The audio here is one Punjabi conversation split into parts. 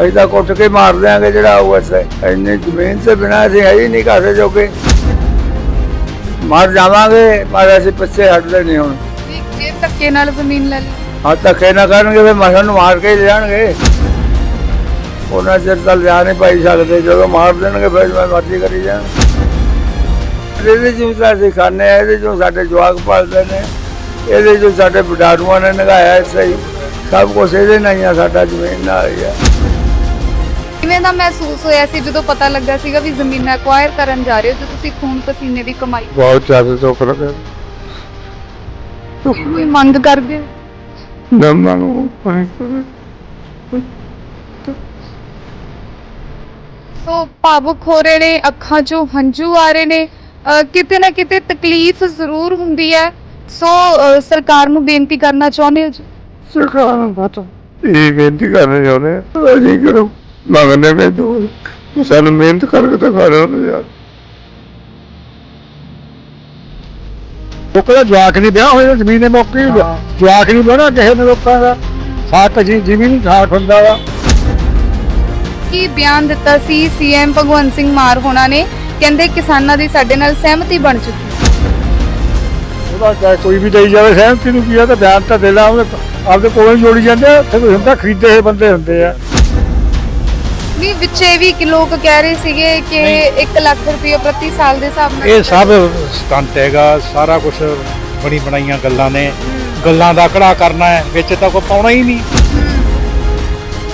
ਅਸੀਂ ਤਾਂ ਕੁੱਟ ਕੇ ਮਾਰ ਦਿਆਂਗੇ ਜਿਹੜਾ ਉਹ ਐਸੇ ਇੰਨੀ ਜ਼ਮੀਨ ਤੇ ਬਿਨਾਂ ਅਸੀਂ ਹੈ ਹੀ ਨਹੀਂ ਘਾਸੇ ਜੋਗੇ। ਮਰ ਜਾਵਾਂਗੇ ਪਰ ਅਸੀਂ ਪਿੱਛੇ ਹਟਦੇ ਨਹੀਂ ਹੁਣ। ਵੀ ਜੇ ਧੱਕੇ ਨਾਲ ਜ਼ਮੀਨ ਲੈ ਲਈ। ਹਾਂ ਧੱਕੇ ਨਾ ਕਰਨਗੇ ਫਿਰ ਨੂੰ ਮਾਰ ਕੇ ਹੀ ਲਿਆਣਗੇ ਉਹਨਾਂ ਚਿਰ ਤਾਂ ਲਿਆ ਨਹੀਂ ਪਾਈ ਸਕਦੇ। ਜਦੋਂ ਮਾਰ ਦੇਣਗੇ ਫਿਰ ਮੈਂ ਮਰਜ਼ੀ ਕਰੀ ਜਾਣ। ਇਹਦੇ ਚੋਂ ਤਾਂ ਅਸੀਂ ਖਾਂਦੇ ਆ ਇਹਦੇ ਚੋਂ ਸਾਡੇ ਜਵਾਕ ਪਾਲਦੇ ਨੇ। ਇਹਦੇ ਚੋਂ ਸਾਡੇ ਬਡਾਰੂਆਂ ਨੇ ਨਗਾਇਆ ਇਸੇ ਹੀ। ਸਭ ਕੁਝ ਇਹਦੇ ਨਾਲ ਹੀ ਆ ਸਾਡਾ ਜ਼ਮੀਨ ਨਾਲ ਹੀ ਆ। ਕਿਵੇਂ ਦਾ ਮਹਿਸੂਸ ਹੋਇਆ ਸੀ ਜਦੋਂ ਪਤਾ ਲੱਗਾ ਸੀਗਾ ਵੀ ਜ਼ਮੀਨ ਐਕਵਾਇਰ ਕਰਨ ਜਾ ਰਹੇ ਹੋ ਤੇ ਤੁਸੀਂ ਖੂਨ ਪਸੀਨੇ ਦੀ ਕਮਾਈ ਬਹੁਤ ਜ਼ਿਆਦਾ ਦੁੱਖ ਲੱਗਾ। ਕੀ ਕੋਈ ਮੰਗ ਕਰਦੇ ਹੋ? ਨੰਮਾਂ ਨੂੰ ਸੋ ਭਾਵੁਕ ਹੋ ਰਹੇ ਨੇ ਅੱਖਾਂ 'ਚੋਂ ਹੰਝੂ ਆ ਰਹੇ ਨੇ। ਕਿਤੇ ਨਾ ਕਿਤੇ ਤਕਲੀਫ ਜ਼ਰੂਰ ਹੁੰਦੀ ਹੈ। ਸੋ ਸਰਕਾਰ ਨੂੰ ਬੇਨਤੀ ਕਰਨਾ ਚਾਹੁੰਦੇ ਹੋ ਜੀ? ਸਰਕਾਰ ਨੂੰ ਪਤਾ। ਇਹ ਬੇਨਤੀ ਕਰਨੇ ਚਾਹੁੰਦੇ ਅਸੀਂ ਕਰੋ। ਮੰਗਨੇ ਪੈ ਦੋ ਸਾਨੂੰ ਮਿਹਨਤ ਕਰਕੇ ਤਾਂ ਖਾਣਾ ਹੁੰਦਾ ਯਾਰ। ਦਾ ਜਵਾਕ ਨਹੀਂ ਵਿਆਹ ਹੋਇਆ ਜ਼ਮੀਨ ਦੇ ਮੌਕੇ ਹੀ ਜਵਾਕ ਨਹੀਂ ਵਿਆਹਣਾ ਕਿਸੇ ਨੇ ਲੋਕਾਂ ਦਾ ਸਾਕ ਜੀ ਜ਼ਮੀਨ ਸਾਕ ਹੁੰਦਾ ਵਾ। ਕੀ ਬਿਆਨ ਦਿੱਤਾ ਸੀ? ਸੀਐਮ ਭਗਵੰਤ ਸਿੰਘ ਮਾਰ ਹੋਣਾ ਨੇ। ਕਹਿੰਦੇ ਕਿਸਾਨਾਂ ਦੀ ਸਾਡੇ ਨਾਲ ਸਹਿਮਤੀ ਬਣ ਚੁੱਕੀ ਉਹਦਾ ਚਾਹੇ ਕੋਈ ਵੀ ਦੇਈ ਜਾਵੇ ਸਹਿਮਤੀ ਨੂੰ ਕੀ ਆ ਤਾਂ ਬਿਆਨ ਤਾਂ ਦੇ ਲਾ ਉਹਦੇ ਆਪਦੇ ਕੋਲੋਂ ਹੀ ਜੋੜੀ ਜਾਂਦੇ ਆ ਉੱਥੇ ਕੋਈ ਹੁੰਦਾ ਖਰੀਦੇ ਹੋਏ ਬੰਦੇ ਹੁੰਦੇ ਆ। ਨਹੀਂ ਵਿੱਚੇ ਵੀ ਕਿ ਲੋਕ ਕਹਿ ਰਹੇ ਸੀਗੇ ਕਿ 1 ਲੱਖ ਰੁਪਏ ਪ੍ਰਤੀ ਸਾਲ ਦੇ ਹਿਸਾਬ ਨਾਲ ਇਹ ਸਭ ਸਟੰਟ ਹੈਗਾ ਸਾਰਾ ਕੁਝ ਬਣੀ ਬਣਾਈਆਂ ਗੱਲਾਂ ਨੇ। ਗੱਲਾਂ ਦਾ ਕੜਾ ਕਰਨਾ ਹੈ ਵਿੱਚ ਤਾਂ ਕੋਈ ਪਾਉਣਾ ਹੀ ਨਹੀਂ।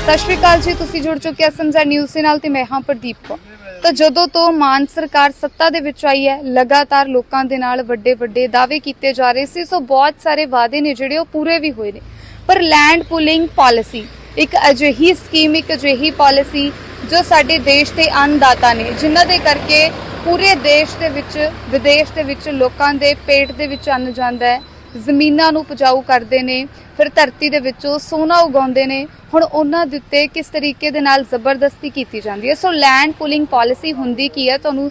ਸਤਿ ਸ਼੍ਰੀ ਅਕਾਲ ਜੀ ਤੁਸੀਂ ਜੁੜ ਚੁੱਕੇ ਹੋ ਸਮਝਾ ਨਿਊਜ਼ ਦੇ ਨਾਲ ਤੇ ਮੈਂ ਹਾਂ ਪ੍ਰਦੀਪ ਕੌਰ। ਤਾਂ ਜਦੋਂ ਤੋਂ ਮਾਨ ਸਰਕਾਰ ਸੱਤਾ ਦੇ ਵਿੱਚ ਆਈ ਹੈ ਲਗਾਤਾਰ ਲੋਕਾਂ ਦੇ ਨਾਲ ਵੱਡੇ ਵੱਡੇ ਦਾਅਵੇ ਕੀਤੇ ਜਾ ਰਹੇ ਸੀ ਸੋ ਬਹੁਤ ਸਾਰੇ ਵਾਅਦੇ ਨੇ ਜਿਹੜੇ ਉਹ ਪੂਰੇ ਵੀ ਹੋਏ ਨੇ। ਪਰ ਲੈਂਡ ਪੁਲਿੰਗ ਪਾਲਿਸੀ ਇੱਕ ਅਜਿਹੀ ਸਕੀਮ ਇੱਕ ਅਜਿਹੀ ਪਾਲਿਸੀ ਜੋ ਸਾਡੇ ਦੇਸ਼ ਦੇ ਅੰਨਦਾਤਾ ਨੇ, ਜਿਨ੍ਹਾਂ ਦੇ ਕਰਕੇ ਪੂਰੇ ਦੇਸ਼ ਦੇ ਵਿੱਚ, ਵਿਦੇਸ਼ ਦੇ ਵਿੱਚ ਲੋਕਾਂ ਦੇ ਪੇਟ ਦੇ ਵਿੱਚ ਅੰਨ ਜਾਂਦਾ ਹੈ, ਜ਼ਮੀਨਾਂ ਨੂੰ ਉਪਜਾਊ ਕਰਦੇ ਨੇ, ਫਿਰ ਧਰਤੀ ਦੇ ਵਿੱਚੋਂ ਸੋਨਾ ਉਗਾਉਂਦੇ ਨੇ, ਹੁਣ ਉਹਨਾਂ ਦੇ ਉੱਤੇ ਕਿਸ ਤਰੀਕੇ ਦੇ ਨਾਲ ਜ਼ਬਰਦਸਤੀ ਕੀਤੀ ਜਾਂਦੀ ਹੈ? ਸੋ ਲੈਂਡ ਪੁਲਿੰਗ ਪਾਲਿਸੀ ਹੁੰਦੀ ਕੀ ਹੈ? ਤੁਹਾਨੂੰ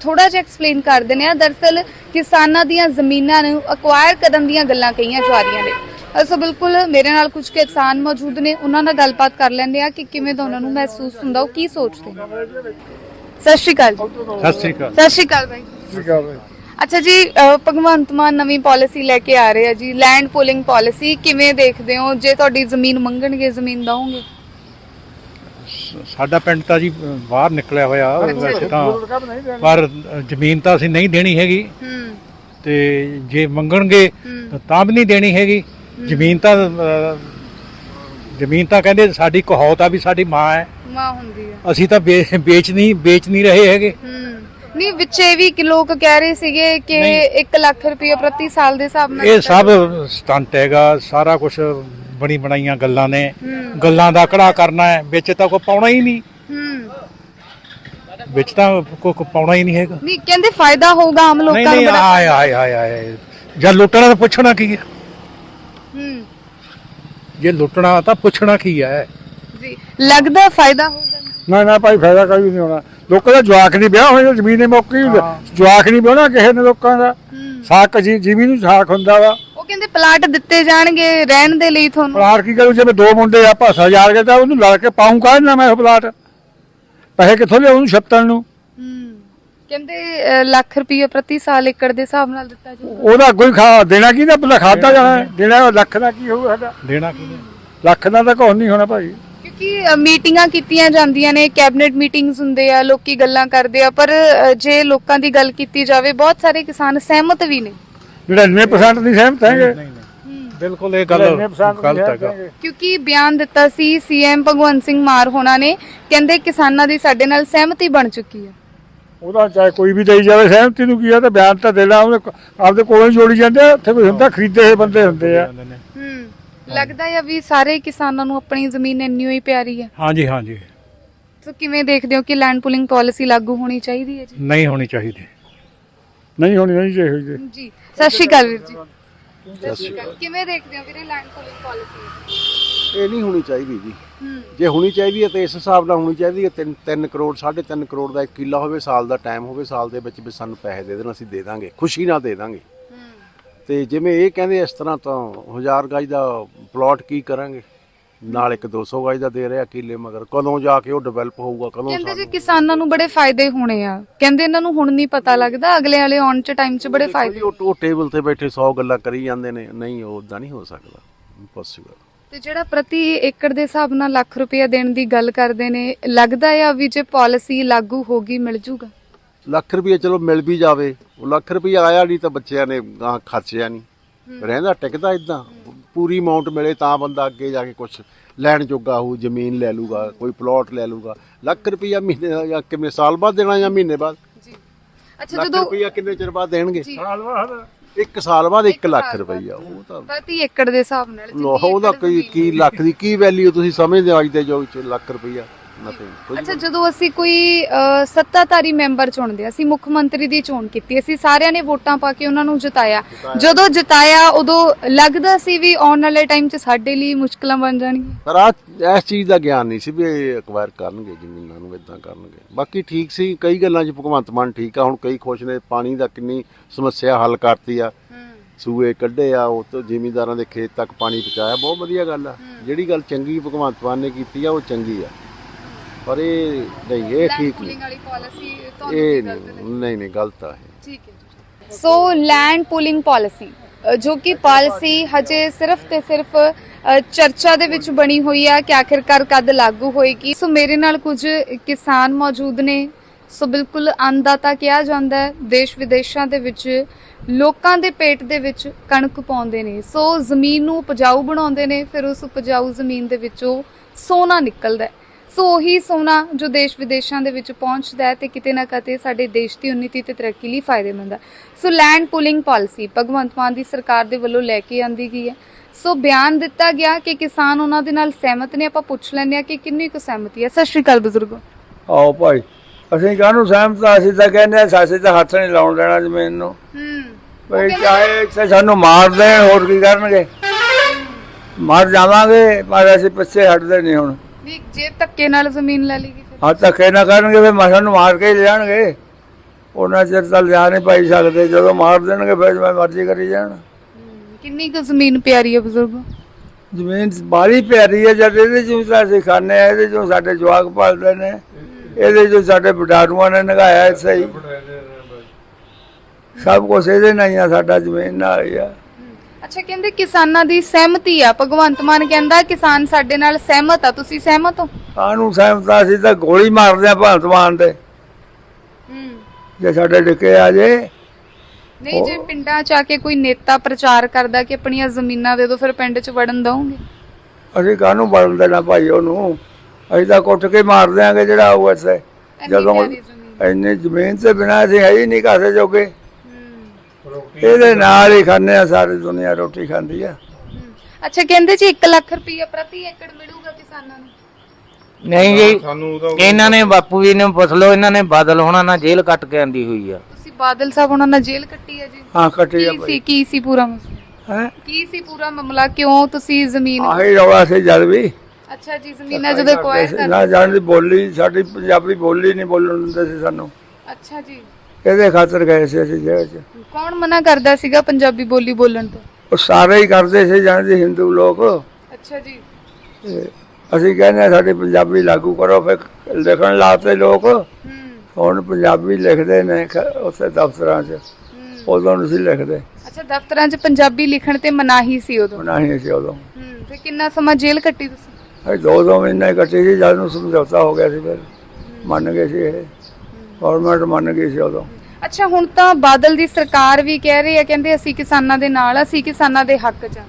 ਥੋੜਾ ਜਿਹਾ ਐਕਸਪਲੇਨ ਕਰ ਦਿੰਦੇ ਆ ਦਰਸਲ ਕਿਸਾਨਾਂ ਦੀਆਂ ਜ਼ਮੀਨਾਂ ਨੂੰ ਅਕਵਾਇਰ ਕਰਨ ਦੀਆਂ ਗੱਲਾਂ ਕਹੀਆਂ ਜਾ ਰਹੀਆਂ ਨੇ। ਅ, ਸੋ ਬਿਲਕੁਲ ਮੇਰੇ ਨਾਲ ਕੁਝ ਕਿਸਾਨ ਮੌਜੂਦ ਨੇ ਉਹਨਾਂ ਨਾਲ ਗੱਲਬਾਤ ਕਰ ਲੈਂਦੇ ਆ ਕਿ ਕਿਵੇਂ ਦਾ ਉਹਨਾਂ ਨੂੰ ਮਹਿਸੂਸ ਹੁੰਦਾ ਉਹ ਕੀ ਸੋਚਦੇ ਨੇ। ਸਤਿ ਸ਼੍ਰੀ ਅਕਾਲ ਜੀ। ਸਤਿ ਸ੍ਰੀ ਅਕਾਲ। ਸਤਿ ਸ਼੍ਰੀ ਅਕਾਲ ਬਾਈ। ਅੱਛਾ ਜੀ ਭਗਵੰਤ ਮਾਨ ਨਵੀਂ ਪਾਲਿਸੀ ਲੈ ਕੇ ਆ ਰਹੇ ਆ ਜੀ। ਲੈਂਡ ਪੂਲਿੰਗ ਪਾਲਿਸੀ ਕਿਵੇਂ ਦੇਖਦੇ ਹੋ? ਜੇ ਤੁਹਾਡੀ ਜ਼ਮੀਨ ਮੰਗਣਗੇ ਜ਼ਮੀਨ ਦਵੋਗੇ ਸਾਡਾ ਪਿੰਡ ਤਾਂ ਜੀ ਬਾਹਰ ਨਿਕਲਿਆ ਹੋਇਆ ਵੈਸੇ ਤਾਂ ਪਰ ਜ਼ਮੀਨ ਤਾਂ ਅਸੀਂ ਨਹੀਂ ਦੇਣੀ ਹੈਗੀ। ਹੂੰ। ਤੇ ਜੇ ਮੰਗਣਗੇ ਹੂੰ। ਤਾਂ ਵੀ ਨਹੀਂ ਦੇਣੀ ਹੈਗੀ। ਜ਼ਮੀਨ ਤਾਂ ਅਹ, ਜ਼ਮੀਨ ਤਾਂ ਕਹਿੰਦੇ ਸਾਡੀ ਕਹੌਤ ਆ ਵੀ ਸਾਡੀ ਮਾਂ ਹੈ। ਮਾਂ ਹੁੰਦੀ ਹੈ। ਅਸੀਂ ਤਾਂ ਵੇ- ਵੇਚ ਨਹੀਂ ਵੇਚ ਨਹੀਂ ਰਹੇ ਹੈਗੇ। ਹੂੰ। ਨਹੀਂ ਵਿੱਚੇ ਵੀ ਕਿ ਲੋਕ ਕਹਿ ਰਹੇ ਸੀਗੇ ਕਿ ਨਹੀਂ। 1 ਲੱਖ ਰੁਪਏ ਪ੍ਰਤੀ ਸਾਲ ਦੇ ਹਿਸਾਬ ਨਾਲ ਇਹ ਸਭ ਸਟੰਟ ਹੈਗਾ ਸਾਰਾ ਕੁਝ ਬਣੀ ਬਣਾਈਆਂ ਗੱਲਾਂ ਨੇ। ਹੂੰ। ਗੱਲਾਂ ਦਾ ਕੜਾ ਕਰਨਾ ਹੈ ਵਿੱਚ ਤਾਂ ਕੋਈ ਪਾਉਣਾ ਹੀ ਨਹੀਂ। ਹੂੰ। ਵਿੱਚ ਤਾਂ ਕੋਈ ਕੋਈ ਪਾਉਣਾ ਹੀ ਨਹੀਂ ਹੈਗਾ। ਨਹੀਂ ਕਹਿੰਦੇ ਫਾਇਦਾ ਹੋਊਗਾ ਆਮ ਨਹੀਂ ਲੋਕਾਂ ਨੂੰ ਨਹੀਂ ਬੜਾ ਆਏ ਆਏ ਆਏ ਆਏ। ਜਦ ਲੁੱਟਣਾ ਤਾਂ ਪੁੱਛਣਾ ਕੀ ਹੂੰ? ਜੇ ਲੁੱਟਣਾ ਤਾਂ ਪੁੱਛਣਾ ਕੀ ਹੈ ਜੀ ਲੱਗਦਾ ਫਾਇਦਾ ਹੋਊਗਾ ਨਾ ਨਾ ਭਾਈ ਫਾਇਦਾ ਕੋਈ ਨਹੀਂ ਹੋਣਾ। ਲੋਕਾਂ ਦਾ ਜਵਾਕ ਨਹੀਂ ਵਿਆਹ ਹੋਇਆ ਜ਼ਮੀਨ ਦੇ ਮੌਕੇ ਹੀ। ਜਵਾਕ ਨਹੀਂ ਵਿਆਹਣਾ ਕਿਸੇ ਨੇ ਲੋਕਾਂ ਦਾ। ਸਾਕ ਜੀ ਜ਼ਮੀਨ ਨੂੰ ਸਾਕ ਹੁੰਦਾ ਵਾ। ਉਹ ਕਹਿੰਦੇ ਪਲਾਟ ਦਿੱਤੇ ਜਾਣਗੇ ਰਹਿਣ ਦੇ ਲਈ ਤੁਹਾਨੂੰ। ਪਲਾਟ ਕੀ ਕਰੂ? ਜੇ ਦੋ ਮੁੰਡੇ ਆ ਭਾਸਾ ਜਾ ਕੇ ਤਾਂ ਉਹਨੂੰ ਲੜ ਕੇ ਪਾਉਂ ਕਾਹ ਨਾ ਮੈਂ ਉਹ ਪਲਾਟ। ਪੈਸੇ ਕਿੱਥੋਂ ਲਿਆਉਂ ਉਹਨੂੰ ਛੱਤਣ ਨੂੰ? ਕਹਿੰਦੇ ਲੱਖ ਰੁਪਏ ਪ੍ਰਤੀ ਸਾਲ ਏਕੜ ਦੇ ਹਿਸਾਬ ਨਾਲ ਦਿੱਤਾ ਜੀ ਉਹਦਾ ਕੋਈ ਖਾ ਦੇਣਾ ਕੀ ਨਾ ਪਹਿਲਾਂ ਖਾਦਾ ਜਾਣਾ। ਦੇਣਾ ਉਹ ਲੱਖ ਦਾ ਕੀ ਹੋਊਗਾ ਸਾਡਾ? ਦੇਣਾ ਕੀ ਲੱਖ ਦਾ ਤਾਂ ਕੋਈ ਨਹੀਂ ਹੋਣਾ ਭਾਈ। ਕਿਉਂਕਿ ਮੀਟਿੰਗਾਂ ਕੀਤੀਆਂ ਜਾਂਦੀਆਂ ਨੇ ਕੈਬਨਿਟ ਮੀਟਿੰਗਸ ਹੁੰਦੇ ਆ ਲੋਕੀ ਗੱਲਾਂ ਕਰਦੇ ਆ ਪਰ ਜੇ ਲੋਕਾਂ ਦੀ ਗੱਲ ਕੀਤੀ ਜਾਵੇ ਬਹੁਤ ਸਾਰੇ ਕਿਸਾਨ ਸਹਿਮਤ ਵੀ ਨੇ। 99% ਨਹੀਂ ਸਹਿਮਤ ਹੈਗੇ? ਬਿਲਕੁਲ ਇਹ ਗੱਲ 99% ਗਲਤ ਹੈਗਾ। ਕਿਉਂਕਿ ਬਿਆਨ ਦਿੱਤਾ ਸੀ ਸੀਐਮ ਭਗਵੰਤ ਸਿੰਘ ਮਾਰ ਹੋਣਾ ਨੇ ਕਹਿੰਦੇ ਕਿਸਾਨਾਂ ਦੀ ਸਾਡੇ ਨਾਲ ਸਹਿਮਤੀ ਬਣ ਚੁੱਕੀ ਹੈ। ਉਹਦਾ ਚਾਹੇ ਕੋਈ ਵੀ ਦੇਈ ਜਾਵੇ ਸਹਿਮਤੀ ਨੂੰ ਕੀ ਆ ਤਾਂ ਬਿਆਨ ਤਾਂ ਦੇ ਲਾ ਉਹਦੇ ਆਪਦੇ ਕੋਲੋਂ ਜੋੜੀ ਜਾਂਦੇ ਆ ਉੱਥੇ ਕੋਈ ਹੁੰਦਾ ਖਰੀਦੇ ਹੋਏ ਬੰਦੇ ਹੁੰਦੇ ਆ। ਹੂੰ ਲੱਗਦਾ ਹੈ ਵੀ ਸਾਰੇ ਕਿਸਾਨਾਂ ਨੂੰ ਆਪਣੀ ਜ਼ਮੀਨ ਇੰਨੀ ਹੀ ਪਿਆਰੀ ਹੈ ਹਾਂਜੀ ਹਾਂਜੀ। ਸੋ ਕਿਵੇਂ ਦੇਖਦੇ ਹੋ ਕਿ ਲੈਂਡ ਪੁਲਿੰਗ ਪਾਲਿਸੀ ਲਾਗੂ ਹੋਣੀ ਚਾਹੀਦੀ ਹੈ ਜੀ? ਨਹੀਂ ਹੋਣੀ ਚਾਹੀਦੀ। ਨਹੀਂ ਹੋਣੀ ਨਹੀਂ ਚਾਹੀਦੀ। ਜੀ ਸਤਿ ਸ਼੍ਰੀ ਅਕਾਲ ਵੀਰ ਜੀ। ਸਤਿ ਸ਼੍ਰੀ ਅਕਾਲ। ਕਿਵੇਂ ਦੇਖਦੇ ਹੋ ਵੀਰੇ ਲੈਂਡ ਪੁਲਿੰਗ ਪਾਲਿਸੀ ਇਹ ਨਹੀਂ ਹੋਣੀ ਚਾਹੀਦੀ ਜੀ। ਜੇ ਹੋਣੀ ਚਾਹੀਦੀ ਹੈ ਤਾਂ ਇਸ ਹਿਸਾਬ ਨਾਲ ਹੋਣੀ ਚਾਹੀਦੀ ਹੈ 3 3 ਕਰੋੜ 3.5 ਕਰੋੜ ਦਾ ਇੱਕ ਕਿੱਲਾ ਹੋਵੇ ਸਾਲ ਦਾ ਟਾਈਮ ਹੋਵੇ ਸਾਲ ਦੇ ਵਿੱਚ ਵੀ ਸਾਨੂੰ ਪੈਸੇ ਦੇ ਦੇਣ ਅਸੀਂ ਦੇ ਦਾਂਗੇ। ਖੁਸ਼ੀ ਨਾਲ ਦੇ ਦਾਂਗੇ। ਤੇ ਜਿਵੇਂ ਇਹ ਕਹਿੰਦੇ ਇਸ ਤਰ੍ਹਾਂ ਤਾਂ ਹਜ਼ਾਰ ਗਜ ਦਾ ਪਲਾਟ ਕੀ ਕਰਾਂਗੇ? ਨਾਲ ਇੱਕ 200 ਗਜ ਦਾ ਦੇ ਰਿਹਾ ਕਿੱਲੇ ਮਗਰ ਕਦੋਂ ਜਾ ਕੇ ਉਹ ਡਿਵੈਲਪ ਹੋਊਗਾ ਕਦੋਂ ਕਹਿੰਦੇ ਜੀ ਸਾਨੂੰ ਕਿਸਾਨਾਂ ਨੂੰ ਬੜੇ ਫਾਇਦੇ ਹੋਣੇ ਆ। ਕਹਿੰਦੇ ਇਹਨਾਂ ਨੂੰ ਹੁਣ ਨਹੀਂ ਪਤਾ ਲੱਗਦਾ ਅਗਲੇ ਵਾਲੇ ਆਉਣ ਚ ਟਾਈਮ ਚ ਬੜੇ ਫਾਇਦੇ ਉਹ ਟੇਬਲ ਤੇ ਬੈਠੇ 100 ਗੱਲਾਂ ਕਰੀ ਜਾਂਦੇ ਨੇ। ਨਹੀਂ ਉਹ ਉਦਾਂ ਨਹੀਂ ਹੋ ਸਕਦਾ। ਇੰਪੋਸੀਬਲ ਤੇ ਜਿਹੜਾ ਪ੍ਰਤੀ ਏਕੜ ਦੇ ਹਿਸਾਬ ਨਾਲ ਲੱਖ ਰੁਪਇਆ ਦੇਣ ਦੀ ਗੱਲ ਕਰਦੇ ਨੇ ਲੱਗਦਾ ਆ ਵੀ ਜੇ ਪਾਲਿਸੀ ਲਾਗੂ ਹੋ ਗਈ ਮਿਲ ਜੂਗਾ? ਲੱਖ ਰੁਪਇਆ ਚਲੋ ਮਿਲ ਵੀ ਜਾਵੇ। ਉਹ ਲੱਖ ਰੁਪਇਆ ਆਇਆ ਨਹੀਂ ਤਾਂ ਬੱਚਿਆਂ ਨੇ ਗਾਂ ਖਰਚਿਆ ਨਹੀਂ। ਰਹਿੰਦਾ ਟਿਕਦਾ ਇਦਾਂ ਪੂਰੀ ਅਮਾਉਂਟ ਮਿਲੇ ਤਾਂ ਬੰਦਾ ਅੱਗੇ ਜਾ ਕੇ ਕੁਝ ਲੈਣ ਜੋਗਾ ਹੋ ਜ਼ਮੀਨ ਲੈ ਲੂਗਾ ਕੋਈ ਪਲਾਟ ਲੈ ਲੂਗਾ। ਲੱਖ ਰੁਪਇਆ ਮਹੀਨੇ ਜਾਂ ਕਿਵੇਂ ਸਾਲ ਬਾਅਦ ਦੇਣਾ ਜਾਂ ਮਹੀਨੇ ਬਾਅਦ? ਜੀ। ਅੱਛਾ ਜਦੋਂ ਰੁਪਇਆ ਕਿੰਨੇ ਚਿਰ ਬਾਅਦ ਦੇਣਗੇ? ਸਾਲ ਬਾਅਦ। 1 ਸਾਲ ਬਾਅਦ 1 ਲੱਖ ਰੁਪਈਆ ਉਹ ਤਾਂ ਪ੍ਰਤੀ ਏਕੜ ਦੇ ਹਿਸਾਬ ਨਾਲ ਲੋ ਉਹਦਾ ਕੀ ਲੱਖ ਦੀ ਕੀ ਵੈਲਿਊ ਤੁਸੀਂ ਸਮਝਦੇ ਹੋ ਅੱਜ ਦੇ ਯੁੱਗ 'ਚ ਲੱਖ ਰੁਪਈਆ? ਨਥਿੰਗ ਅੱਛਾ ਜਦੋਂ ਅਸੀਂ ਕੋਈ ਅਹ, ਸੱਤਾਧਾਰੀ ਮੈਂਬਰ ਚੁਣਦੇ ਹਾਂ, ਅਸੀਂ ਮੁੱਖ ਮੰਤਰੀ ਦੀ ਚੋਣ ਕੀਤੀ ਅਸੀਂ ਸਾਰਿਆਂ ਨੇ ਵੋਟਾਂ ਪਾ ਕੇ ਉਹਨਾਂ ਨੂੰ ਜਿਤਾਇਆ। ਜਦੋਂ ਜਿਤਾਇਆ ਉਦੋਂ ਲੱਗਦਾ ਸੀ ਵੀ ਆਉਣ ਵਾਲੇ ਟਾਈਮ 'ਚ ਸਾਡੇ ਲਈ ਮੁਸ਼ਕਲਾਂ ਬਣ ਜਾਣਗੀਆਂ। ਪਰ ਆ ਇਸ ਚੀਜ਼ ਦਾ ਗਿਆਨ ਨਹੀਂ ਸੀ ਵੀ ਇਹ ਅਕਵਾਇਰ ਕਰਨਗੇ ਜ਼ਮੀਨਾਂ ਨੂੰ ਇਦਾਂ ਕਰਨਗੇ। ਬਾਕੀ ਠੀਕ ਸੀ ਕਈ ਗੱਲਾਂ 'ਚ ਭਗਵੰਤ ਮਾਨ ਠੀਕ ਆ ਹੁਣ ਕਈ ਖੁਸ਼ ਨੇ ਪਾਣੀ ਦਾ ਕਿੰਨੀ ਸਮੱਸਿਆ ਹੱਲ ਕਰਤੀ ਆ। ਸੂਏ ਕੱਢੇ ਆ ਉਹ ਤੋਂ ਜ਼ਿਮੀਂਦਾਰਾਂ ਦੇ ਖੇਤ ਤੱਕ ਪਾਣੀ ਪਹੁੰਚਾਇਆ ਬਹੁਤ ਵਧੀਆ ਗੱਲ ਆ। ਜਿਹੜੀ ਗੱਲ ਚੰਗੀ ਭਗਵੰਤ ਮਾਨ ਨੇ ਕੀਤੀ ਆ ਉਹ ਚੰਗੀ ਆ। ਪਰ ਇਹ ਨਹੀਂ ਇਹ ਠੀਕ ਨਹੀਂ। ਵਾਲੀ ਪਾਲਿਸੀ ਇਹ ਨਹੀਂ ਨਹੀਂ ਗਲਤ ਆ ਇਹ। ਠੀਕ ਹੈ ਸੋ ਲੈਂਡ ਪੂਲਿੰਗ ਪਾਲਿਸੀ ਜੋ ਕਿ ਪਾਲਿਸੀ ਹਜੇ ਸਿਰਫ ਤੇ ਸਿਰਫ ਚਰਚਾ ਦੇ ਵਿੱਚ ਬਣੀ ਹੋਈ ਆ ਕਿ ਆਖਿਰਕਾਰ ਕਦ ਲਾਗੂ ਹੋਏਗੀ। ਸੋ ਮੇਰੇ ਨਾਲ ਕੁਝ ਕਿਸਾਨ ਮੌਜੂਦ ਨੇ। ਸੋ ਬਿਲਕੁਲ ਅੰਨਦਾਤਾ ਕਿਹਾ ਜਾਂਦਾ ਹੈ ਦੇਸ਼ ਵਿਦੇਸ਼ਾਂ ਦੇ ਵਿੱਚ ਲੋਕਾਂ ਦੇ ਪੇਟ ਦੇ ਵਿੱਚ ਕਣਕ ਪਾਉਂਦੇ ਨੇ। ਸੋ ਜ਼ਮੀਨ ਨੂੰ ਉਪਜਾਊ ਬਣਾਉਂਦੇ ਨੇ ਫਿਰ ਉਸ ਉਪਜਾਊ ਜ਼ਮੀਨ ਦੇ ਵਿੱਚੋਂ ਸੋਨਾ ਨਿਕਲਦਾ ਸੋ ਉਹੀ ਸੋਨਾ ਜੋ ਦੇਸ਼ ਵਿਦੇਸ਼ਾਂ ਦੇ ਵਿੱਚ ਪਹੁੰਚਦਾ ਹੈ ਤੇ ਕਿਤੇ ਨਾ ਕਿਤੇ ਸਾਡੇ ਦੇਸ਼ ਦੀ ਉન્નਤੀ ਤੇ ਤਰੱਕੀ ਲਈ ਫਾਇਦੇਮੰਦ ਹੈ so land pooling policy Bhagwant Mann ਦੀ ਸਰਕਾਰ ਦੇ ਵੱਲੋਂ ਲੈ ਕੇ ਆਂਦੀ ਗਈ ਹੈ। ਸੋ ਬਿਆਨ ਦਿੱਤਾ ਗਿਆ ਕਿ ਕਿਸਾਨ ਉਹਨਾਂ ਦੇ ਨਾਲ ਸਹਿਮਤ ਨੇ। ਆਪਾਂ ਪੁੱਛ ਲੈਂਦੇ ਆ ਕਿ ਕਿੰਨੀ ਕੁ ਸਹਿਮਤੀ ਹੈ। ਸਤਿ ਸ਼੍ਰੀ ਅਕਾਲ ਬਜ਼ੁਰਗੋ। ਆਓ ਭਾਈ ਅਸੀਂ ਕਾਹਨੂੰ ਸਹਿਮਤ ਆ? ਅਸੀਂ ਤਾਂ ਕਹਿੰਦੇ ਆ ਸਾਸੇ ਤਾਂ ਹੱਥ ਨਹੀਂ ਲਾਉਣ ਦੇਣਾ ਜ਼ਮੀਨ ਨੂੰ। ਹੂੰ। ਬਈ ਚਾਹੇ ਸਾਨੂੰ ਮਾਰ ਦੇਣ ਹੋਰ ਕੀ ਕਰਨਗੇ? ਮਰ ਜਾਵਾਂਗੇ ਪਰ ਅਸੀਂ ਪਿੱਛੇ ਹਟਦੇ ਨਹੀਂ ਹੁਣ। ਵੀ ਜੇ ਧੱਕੇ ਨਾਲ ਜ਼ਮੀਨ ਲੈ ਲਈ ਫਿਰ ਹਾਂ ਧੱਕੇ ਨਾ ਕਰਨਗੇ ਫਿਰ ਮੈਂ ਸਾਨੂੰ ਮਾਰ ਕੇ ਹੀ ਲਿਆਣਗੇ ਉਹਨਾਂ ਚਿਰ ਤਾਂ ਲਿਆ ਨਹੀਂ ਪਾਈ ਸਕਦੇ ਜਦੋਂ ਮਾਰ ਦੇਣਗੇ ਫਿਰ ਮੈਂ ਮਰਜ਼ੀ ਕਰੀ ਜਾਣ। ਕਿੰਨੀ ਕੁ ਜ਼ਮੀਨ ਪਿਆਰੀ ਹੈ ਬਜ਼ੁਰਗੋ? ਜ਼ਮੀਨ ਬਾਰੀ ਪਿਆਰੀ ਹੈ ਜਦ ਇਹਦੇ ਚੋਂ ਤਾਂ ਅਸੀਂ ਖਾਂਦੇ ਆ ਇਹਦੇ ਚੋਂ ਸਾਡੇ ਜਵਾਕ ਪਾਲਦੇ ਨੇ ਇਹਦੇ ਚੋਂ ਸਾਡੇ ਬਡਾਰੂਆਂ ਨੇ ਨਗਾਇਆ ਇੱਥੇ ਹੀ ਸਭ ਕੁਛ ਇਹਦੇ ਨਾਲ ਹੀ ਆ ਸਾਡਾ ਜ਼ਮੀਨ ਨਾਲ ਹੀ ਆ। ਅੱਛਾ ਕਹਿੰਦੇ ਕਿਸਾਨਾਂ ਦੀ ਸਹਿਮਤੀ ਆ। ਭਗਵੰਤ ਮਾਨ ਕਹਿੰਦਾ ਕਿਸਾਨ ਸਾਡੇ ਨਾਲ ਸਹਿਮਤ ਆ। ਤੁਸੀਂ ਸਹਿਮਤ ਹੋ? ਕਾਹਨੂੰ ਸਹਿਮਤਾ ਅਸੀਂ ਤਾਂ ਗੋਲੀ ਮਾਰਦੇ ਆ ਭਗਤ ਮਾਨ ਦੇ। ਹੂੰ। ਜੇ ਸਾਡੇ ਡਿੱਕੇ ਆ ਜੇ। ਨਹੀਂ ਜੇ ਪਿੰਡਾਂ ਚ ਆ ਕੇ ਕੋਈ ਨੇਤਾ ਪ੍ਰਚਾਰ ਕਰਦਾ ਕਿ ਆਪਣੀਆਂ ਜ਼ਮੀਨਾਂ ਦੇ ਦਿਓ ਫਿਰ ਪਿੰਡ ਚ ਵੜਨ ਦਵੋਗੇ? ਅਸੀਂ ਕਾਹਨੂੰ ਬੜਨ ਦੇਣਾ ਭਾਈ ਉਹਨੂੰ? ਅਸੀਂ ਤਾਂ ਕੁੱਟ ਕੇ ਮਾਰ ਦਿਆਂਗੇ ਜਿਹੜਾ ਉਹ ਇੱਥੇ। ਜਦੋਂ। ਇੰਨੀ ਜ਼ਮੀਨ ਤੇ ਬਿਨਾਂ ਅਸੀਂ ਹੈ ਹੀ ਨਹੀਂ ਕਾਸੇ ਜੋਗੇ। ਇਹਦੇ ਨਾਲ ਹੀ ਖਾਂਦੇ ਆ ਸਾਰੀ ਦੁਨੀਆ ਰੋਟੀ ਖਾਂਦੀ ਆ। ਅੱਛਾ ਕਹਿੰਦੇ ਜੀ 1 ਲੱਖ ਰੁਪਏ ਪ੍ਰਤੀ ਏਕੜ ਮਿਲੂਗਾ ਕਿਸਾਨਾਂ ਨੂੰ? ਨਹੀਂ ਜੀ ਇਹਨਾਂ ਨੇ ਬਾਪੂ ਜੀ ਨੂੰ ਪੁੱਛ ਲਓ ਇਹਨਾਂ ਨੇ ਬਾਦਲ ਹੋਣਾ ਨਾਲ ਜੇਲ੍ਹ ਕੱਟ ਕੇ ਆਂਦੀ ਹੋਈ ਆ। ਤੁਸੀਂ ਬਾਦਲ ਸਾਹਿਬ ਉਹਨਾਂ ਨਾਲ ਜੇਲ੍ਹ ਕੱਟੀ ਹੈ ਜੀ? ਹਾਂ ਕੱਟੀ ਆ ਕੀ ਸੀ ਕੀ ਸੀ ਪੂਰਾ ਮਸਲਾ ਹੈ? ਕੀ ਸੀ ਪੂਰਾ ਮਾਮਲਾ? ਕਿਉਂ ਤੁਸੀਂ ਜ਼ਮੀਨ ਆਹੀ ਰੌਲਾ ਸੀ ਜਦ ਵੀ। ਅੱਛਾ ਜੀ ਜ਼ਮੀਨਾਂ ਜਦੋਂ ਕਰ ਨਾ ਜਾਣਦੀ ਬੋਲੀ ਸਾਡੀ ਪੰਜਾਬੀ ਬੋਲੀ ਨਹੀਂ ਬੋਲਣ ਦਿੰਦੇ ਸੀ ਸਾਨੂੰ। ਅੱਛਾ ਜੀ। ਇਹਦੇ ਖਾਤਰ ਗਏ ਸੀ ਅਸੀਂ ਜੇਲ੍ਹ 'ਚ। ਕੌਣ ਮਨਾ ਕਰਦਾ ਸੀਗਾ ਪੰਜਾਬੀ ਬੋਲੀ ਬੋਲਣ ਤੋਂ? ਉਹ ਸਾਰੇ ਹੀ ਕਰਦੇ ਸੀ ਜਾਣਦੇ ਹਿੰਦੂ ਲੋਕ। ਅੱਛਾ ਜੀ। ਤੇ ਅਸੀਂ ਕਹਿੰਦੇ ਹਾਂ ਸਾਡੀ ਪੰਜਾਬੀ ਲਾਗੂ ਕਰੋ ਫਿਰ ਲਿਖਣ ਲਾਤੇ ਲੋਕ। ਹੂੰ। ਹੁਣ ਪੰਜਾਬੀ ਲਿਖਦੇ ਨੇ ਖ- ਉੱਥੇ ਦਫ਼ਤਰਾਂ 'ਚ। ਹੂੰ। ਉਦੋਂ ਨਹੀਂ ਸੀ ਲਿਖਦੇ। ਅੱਛਾ ਦਫ਼ਤਰਾਂ 'ਚ ਪੰਜਾਬੀ ਲਿਖਣ ਤੇ ਮਨਾਹੀ ਸੀ ਉਦੋਂ? ਨਹੀਂ ਸੀ ਉਦੋਂ। ਹੂੰ ਤੇ ਕਿੰਨਾ ਸਮਾਂ ਜੇਲ੍ਹ ਕੱਟੀ ਤੁਸੀਂ? ਅਸੀਂ ਦੋ ਦੋ ਮਹੀਨੇ ਕੱਟੇ ਸੀ ਜਦ ਨੂੰ ਸਮਝੌਤਾ ਹੋ ਗਿਆ ਸੀ ਫਿਰ। ਮੰਨ ਗਏ ਸੀ ਇਹ। ਗਵਰਨਮੈਂਟ ਮੰਨ ਗਈ ਸੀ ਉਦੋਂ। ਅੱਛਾ ਹੁਣ ਤਾਂ ਬਾਦਲ ਦੀ ਸਰਕਾਰ ਵੀ ਕਹਿ ਰਹੀ ਹੈ ਕਹਿੰਦੇ ਅਸੀਂ ਕਿਸਾਨਾਂ ਦੇ ਨਾਲ ਆ, ਅਸੀਂ ਕਿਸਾਨਾਂ ਦੇ ਹੱਕ 'ਚ ਆ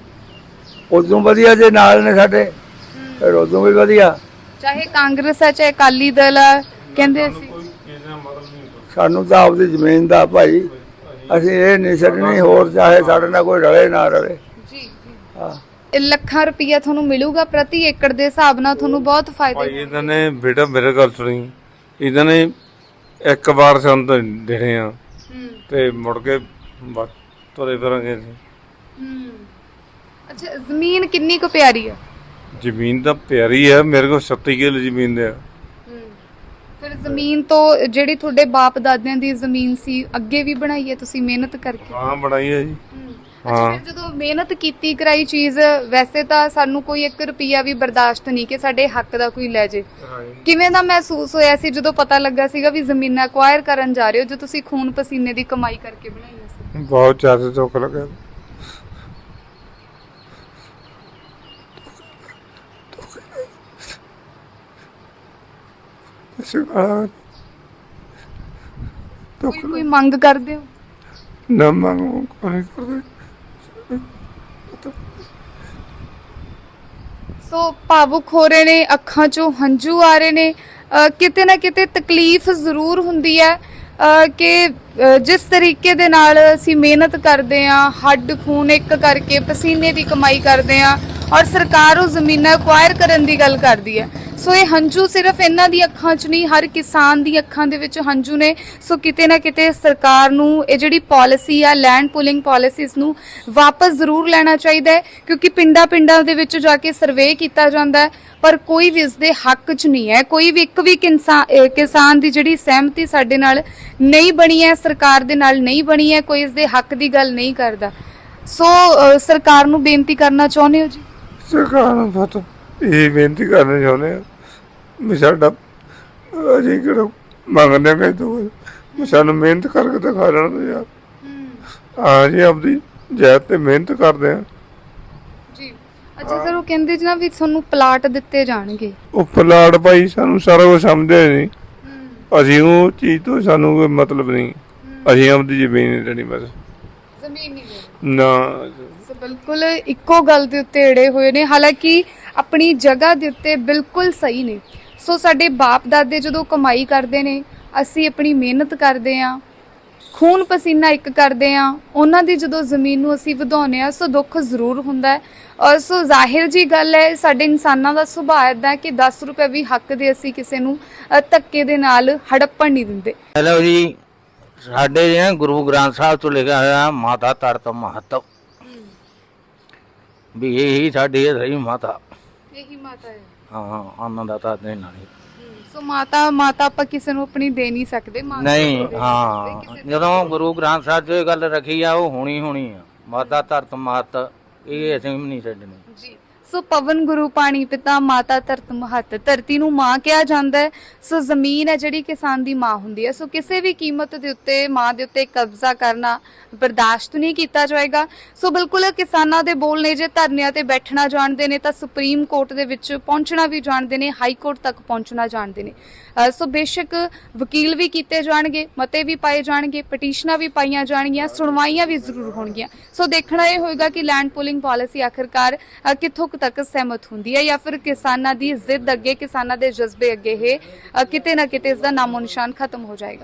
ਉਦੋਂ ਵਧੀਆ ਜੇ ਨਾਲ ਨੇ ਸਾਡੇ ਫਿਰ ਉਦੋਂ ਵੀ ਵਧੀਆ। ਚਾਹੇ ਕਾਂਗਰਸ ਹੈ ਚਾਹੇ ਅਕਾਲੀ ਦਲ ਆ ਕਹਿੰਦੇ ਅਸੀਂ। ਸਾਨੂੰ ਤਾਂ ਆਪਦੀ ਜ਼ਮੀਨ ਦਾ ਭਾਈ ਅਸੀਂ ਇਹ ਨਹੀਂ ਛੱਡਣੀ ਹੋਰ ਚਾਹੇ ਸਾਡੇ ਨਾਲ ਕੋਈ ਰਲੇ ਨਾ ਰਲੇ। ਜੀ ਜੀ। ਹਾਂ। ਇਹ ਲੱਖਾਂ ਰੁਪਈਆ ਤੁਹਾਨੂੰ ਮਿਲੂਗਾ ਪ੍ਰਤੀ ਏਕੜ ਦੇ ਹਿਸਾਬ ਨਾਲ ਤੁਹਾਨੂੰ ਬਹੁਤ ਫਾਇਦੇ ਭਾਈ ਇਹਨਾਂ ਨੇ ਬੇਟਾ ਮੇਰੇ ਗੱਲ ਸੁਣੀ। ਇਹਨਾਂ ਨੇ ਇੱਕ ਵਾਰ ਸਾਨੂੰ ਤਾਂ ਦੇਣੇ ਆ। ਹੂੰ। ਤੇ ਮੁੜ ਕੇ ਬਸ ਤੁਰੇ ਫਿਰਾਂਗੇ ਅਸੀਂ। ਹੂੰ। ਅੱਛਾ ਜ਼ਮੀਨ ਕਿੰਨੀ ਕੁ ਪਿਆਰੀ ਆ? ਜ਼ਮੀਨ ਤਾਂ ਪਿਆਰੀ ਹੈ ਮੇਰੇ ਕੋਲ 37 ਕਿੱਲੇ ਜ਼ਮੀਨ ਦੇ ਆ। ਹੂੰ। ਫਿਰ ਜ਼ਮੀਨ ਤੋਂ ਜਿਹੜੀ ਤੁਹਾਡੇ ਬਾਪ ਦਾਦਿਆਂ ਦੀ ਜ਼ਮੀਨ ਸੀ ਅੱਗੇ ਵੀ ਬਣਾਈ ਹੈ ਤੁਸੀਂ ਮਿਹਨਤ ਕਰਕੇ? ਹਾਂ ਬਣਾਈ ਹੈ ਜੀ। ਅੱਛਾ ਫਿਰ ਜਦੋਂ ਮਿਹਨਤ ਕੀਤੀ ਕਰਾਈ ਚੀਜ਼ ਵੈਸੇ ਤਾਂ ਸਾਨੂੰ ਕੋਈ 1 ਰੁਪਿਆ ਵੀ ਬਰਦਾਸ਼ਤ ਨਹੀਂ ਕਿ ਸਾਡੇ ਹੱਕ ਦਾ ਕੋਈ ਲੈ ਜੇ। ਕਿਵੇਂ ਦਾ ਮਹਿਸੂਸ ਹੋਇਆ ਸੀ ਜਦੋਂ ਪਤਾ ਲੱਗਾ ਸੀਗਾ ਵੀ ਜ਼ਮੀਨਾਂ ਅਕਵਾਇਰ ਕਰਨ ਜਾ ਰਹੇ ਹੋ ਜੋ ਤੁਸੀਂ ਖੂਨ ਪਸੀਨੇ ਦੀ ਕਮਾਈ ਕਰਕੇ ਬਣਾਈਆਂ ਸੀ? ਬਹੁਤ ਜ਼ਿਆਦਾ ਦੁੱਖ ਲੱਗਾ। ਕੋਈ ਕੋਈ ਮੰਗ ਕਰਦੇ ਹੋ? ਨਾ ਮੰਗੋ ਕੋਈ ਕਰਦੇ। ਸੋ ਭਾਵੁਕ ਹੋ ਰਹੇ ਨੇ, ਅੱਖਾਂ 'ਚੋਂ ਹੰਝੂ ਆ ਰਹੇ ਨੇ। ਕਿਤੇ ਨਾ ਕਿਤੇ ਤਕਲੀਫ ਜ਼ਰੂਰ ਹੁੰਦੀ ਹੈ। ਕਿ ਜਿਸ ਤਰੀਕੇ ਦੇ ਨਾਲ ਅਸੀਂ ਮਿਹਨਤ ਕਰਦੇ ਆਂ ਹੱਡ ਖੂਨ ਇੱਕ ਕਰਕੇ, ਪਸੀਨੇ ਦੀ ਕਮਾਈ ਕਰਦੇ ਆਂ ਔਰ ਸਰਕਾਰ ਉਹ ਜ਼ਮੀਨਾਂ ਅਕਵਾਇਰ ਕਰਨ ਦੀ ਗੱਲ ਕਰਦੀ ਹੈ। ਸੋ ਇਹ ਹੰਝੂ ਸਿਰਫ ਇਹਨਾਂ ਦੀ ਅੱਖਾਂ 'ਚ ਨਹੀਂ, ਹਰ ਕਿਸਾਨ ਦੀ ਅੱਖਾਂ ਦੇ ਵਿੱਚ ਹੰਝੂ ਨੇ। ਸੋ ਕਿਤੇ ਨਾ ਕਿਤੇ ਸਰਕਾਰ ਨੂੰ ਇਹ ਜਿਹੜੀ ਪਾਲਿਸੀ ਆ ਲੈਂਡ ਪੁਲਿੰਗ ਪਾਲਿਸੀਜ਼ ਨੂੰ ਵਾਪਸ ਜ਼ਰੂਰ ਲੈਣਾ ਚਾਹੀਦਾ ਹੈ, ਕਿਉਂਕਿ ਪਿੰਡਾਂ-ਪਿੰਡਾਂ ਦੇ ਵਿੱਚ ਜਾ ਕੇ ਸਰਵੇ ਕੀਤਾ ਜਾਂਦਾ ਹੈ, ਪਰ ਕੋਈ ਵੀ ਇਸ ਦੇ ਹੱਕ 'ਚ ਨਹੀਂ ਹੈ। ਕੋਈ ਵੀ ਇੱਕ ਵੀ ਕਿਸਾਨ ਦੀ ਜਿਹੜੀ ਸਹਿਮਤੀ ਸਾਡੇ ਨਾਲ ਨਹੀਂ ਬਣੀ ਹੈ, ਸਰਕਾਰ ਦੇ ਨਾਲ ਨਹੀਂ ਬਣੀ ਹੈ, ਕੋਈ ਇਸ ਦੇ ਹੱਕ ਦੀ ਗੱਲ ਨਹੀਂ ਕਰਦਾ। ਸੋ ਸਰਕਾਰ ਨੂੰ ਬੇਨਤੀ ਕਰਨਾ ਚਾਹੁੰਦੇ ਹੋ ਜੀ? ਸਰਕਾਰ ਨੂੰ ਫਤ ਇਹ ਬੇਨਤੀ ਕਰਨੀ ਚਾਹੁੰਦੇ ਆ ਵੀ ਸਾਡਾ ਅਜੇ ਕਿਹੜਾ ਮੰਗਦੇ ਕਿ ਤੂੰ ਸਾਨੂੰ ਮਿਹਨਤ ਕਰਕੇ ਦਿਖਾ ਲੈਣ ਦੋ ਯਾਰ। ਹਾਂ। ਜੀ ਆਪਦੀ ਜੈਤ ਤੇ ਮਿਹਨਤ ਕਰਦੇ ਆ। ਜੀ। ਅੱਛਾ ਸਰ ਉਹ ਕਹਿੰਦੇ ਜੀ ਨਾ ਵੀ ਤੁਹਾਨੂੰ ਪਲਾਟ ਦਿੱਤੇ ਜਾਣਗੇ। ਉਹ ਪਲਾਟ ਭਾਈ ਸਾਨੂੰ ਸਾਰਾ ਕੁਝ ਸਮਝਦੇ ਨਹੀਂ ਅਸੀਂ ਉਹ ਚੀਜ਼ ਤੋਂ ਸਾਨੂੰ ਕੋਈ ਮਤਲਬ ਨਹੀਂ। ਅਸੀਂ ਆਪਦੀ ਜ਼ਮੀਨ ਨਹੀਂ ਲੈਣੀ ਬਸ। ਜ਼ਮੀਨ ਨਹੀਂ ਨਾ। ਸੋ ਬਿਲਕੁਲ ਇੱਕੋ ਗੱਲ ਦੇ ਉੱਤੇ ਅੜੇ ਹੋਏ ਨੇ। ਹਾਲਾਂਕਿ ਆਪਣੀ ਜਗ੍ਹਾ ਦੇ ਉੱਤੇ ਬਿਲਕੁਲ ਸਹੀ ਨੇ। ਸੋ ਸਾਡੇ ਬਾਪ ਦਾਦੇ ਜਦੋਂ ਕਮਾਈ ਕਰਦੇ ਨੇ ਅਸੀਂ ਆਪਣੀ ਮਿਹਨਤ ਕਰਦੇ ਆਂ ਖੂਨ ਪਸੀਨਾ ਇੱਕ ਕਰਦੇ ਆਂ ਉਹਨਾਂ ਦੀ ਜਦੋਂ ਜ਼ਮੀਨ ਨੂੰ ਅਸੀਂ ਵਧਾਉਂਦੇ ਆ ਸੋ ਦੁੱਖ ਜ਼ਰੂਰ ਹੁੰਦਾ ਹੈ। ਔਰ ਸੋ ਜ਼ਾਹਿਰ ਜੀ ਗੱਲ ਹੈ ਸਾਡੇ ਇਨਸਾਨਾਂ ਦਾ ਸੁਭਾਅ ਇਦਾਂ ਕਿ 10 ਰੁਪਏ ਵੀ ਹੱਕ ਦੇ ਅਸੀਂ ਕਿਸੇ ਨੂੰ ਅ, ਧੱਕੇ ਦੇ ਨਾਲ ਹੜੱਪਣ ਨਹੀਂ ਦਿੰਦੇ। ਹੈਲੋ ਜੀ। ਸਾਡੇ ਜਿਹੜੇ ਗੁਰੂ ਗ੍ਰੰਥ ਸਾਹਿਬ ਤੋਂ ਲਿਖਿਆ ਹੋਇਆ ਮਾਤਾ ਤਰਤ ਮਹੱਤਵ। ਵੀ ਇਹ ਹੀ ਸਾਡੀ ਰਹੀ ਮਾਤਾ। ਇਹੀ ਮਾਤਾ ਹੈ। ਹਾਂ ਆਨੰਦਤਾ ਦੇ ਨਾਲ ਸੋ ਮਾਤਾ ਮਾਤਾ ਆਪਾਂ ਕਿਸੇ ਨੂੰ ਆਪਣੀ ਦੇ ਨਹੀਂ ਸਕਦੇ ਮਾਤਾ ਨਹੀਂ ਹਾਂ। ਨੂੰ। ਜਦੋਂ ਗੁਰੂ ਗ੍ਰੰਥ ਸਾਹਿਬ 'ਚ ਇਹ ਗੱਲ ਰੱਖੀ ਆ ਉਹ ਹੋਣੀ ਹੋਣੀ ਆ। ਮਾਤਾ ਧਰਤ ਮਹਤ ਇਹ ਅਸੀਂ ਵੀ ਨਹੀਂ ਛੱਡਣੀ। ਜੀ। ਸੋ ਪਵਨ ਗੁਰੂ ਪਾਣੀ ਪਿਤਾ, ਮਾਤਾ ਧਰਤ ਮਹੱਤ, ਧਰਤੀ ਨੂੰ ਮਾਂ ਕਿਹਾ ਜਾਂਦਾ ਹੈ। ਸੋ ਜ਼ਮੀਨ ਹੈ ਜਿਹੜੀ ਕਿਸਾਨ ਦੀ ਮਾਂ ਹੁੰਦੀ ਹੈ। ਸੋ ਕਿਸੇ ਵੀ ਕੀਮਤ ਦੇ ਉੱਤੇ, ਮਾਂ ਦੇ ਉੱਤੇ ਕਬਜ਼ਾ ਕਰਨਾ ਬਰਦਾਸ਼ਤ ਨਹੀਂ ਕੀਤਾ ਜਾਏਗਾ। ਸੋ ਬਿਲਕੁਲ ਕਿਸਾਨਾਂ ਦੇ ਬੋਲ ਨੇ ਜੇ ਧਰਨਿਆਂ ਤੇ ਬੈਠਣਾ ਜਾਣਦੇ ਨੇ ਤਾਂ ਸੁਪਰੀਮ ਕੋਰਟ ਦੇ ਵਿੱਚ ਪਹੁੰਚਣਾ ਵੀ ਜਾਣਦੇ ਨੇ, ਹਾਈ ਕੋਰਟ ਤੱਕ ਪਹੁੰਚਣਾ ਜਾਣਦੇ ਨੇ। ਸੋ ਬੇਸ਼ੱਕ ਵਕੀਲ ਵੀ ਕੀਤੇ ਜਾਣਗੇ, ਮਤੇ ਵੀ ਪਾਏ ਜਾਣਗੇ, ਪਟੀਸ਼ਨਾਂ ਵੀ ਪਾਈਆਂ ਜਾਣਗੀਆਂ, ਸੁਣਵਾਈਆਂ ਵੀ ਜ਼ਰੂਰ ਹੋਣਗੀਆਂ। ਸੋ ਦੇਖਣਾ ਇਹ ਹੋਏਗਾ ਕਿ ਲੈਂਡ ਪੁਲਿੰਗ ਪਾਲਿਸੀ ਆਖਰਕਾਰ ਕਿੱਥੋਂ ਤੱਕ ਸਹਿਮਤ ਹੁੰਦੀ ਹੈ ਜਾਂ ਫਿਰ ਕਿਸਾਨਾਂ ਦੀ ਜ਼ਿੱਦ ਅੱਗੇ ਕਿਸਾਨਾਂ ਦੇ ਜਜ਼ਬੇ ਅੱਗੇ ਇਹ ਅਹ ਕਿਤੇ ਨਾ ਕਿਤੇ ਇਸ ਦਾ ਨਾਮੋ ਨਿਸ਼ਾਨ ਖਤਮ ਹੋ ਜਾਏਗਾ।